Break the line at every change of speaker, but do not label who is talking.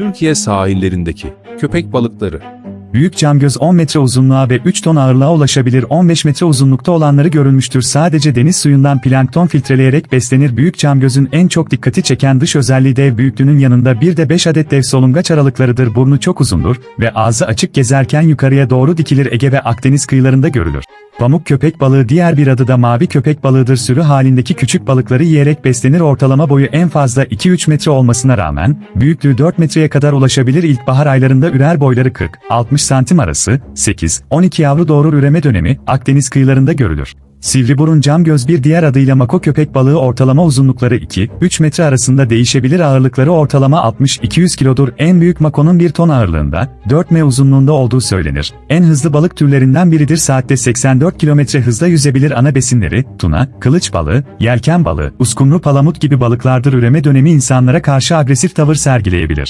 Türkiye sahillerindeki köpek balıkları.
Büyük camgöz 10 metre uzunluğa ve 3 ton ağırlığa ulaşabilir 15 metre uzunlukta olanları görülmüştür. Sadece deniz suyundan plankton filtreleyerek beslenir. Büyük camgözün en çok dikkati çeken dış özelliği dev büyüklüğünün yanında bir de 5 adet dev solungaç aralıklarıdır. Burnu çok uzundur ve ağzı açık gezerken yukarıya doğru dikilir Ege ve Akdeniz kıyılarında görülür. Pamuk köpek balığı diğer bir adı da mavi köpek balığıdır. Sürü halindeki küçük balıkları yiyerek beslenir. Ortalama boyu en fazla 2-3 metre olmasına rağmen, büyüklüğü 4 metreye kadar ulaşabilir. İlkbahar aylarında ürer boyları 40-60 santim arası, 8-12 yavru doğurur üreme dönemi, Akdeniz kıyılarında görülür. Sivriburun camgöz bir diğer adıyla mako köpek balığı ortalama uzunlukları 2-3 metre arasında değişebilir ağırlıkları ortalama 60-200 kilodur. En büyük makonun 1 ton ağırlığında, 4 m uzunluğunda olduğu söylenir. En hızlı balık türlerinden biridir saatte 84 kilometre hızla yüzebilir ana besinleri, tuna, kılıç balığı, yelken balığı, uskumru palamut gibi balıklardır üreme dönemi insanlara karşı agresif tavır sergileyebilir.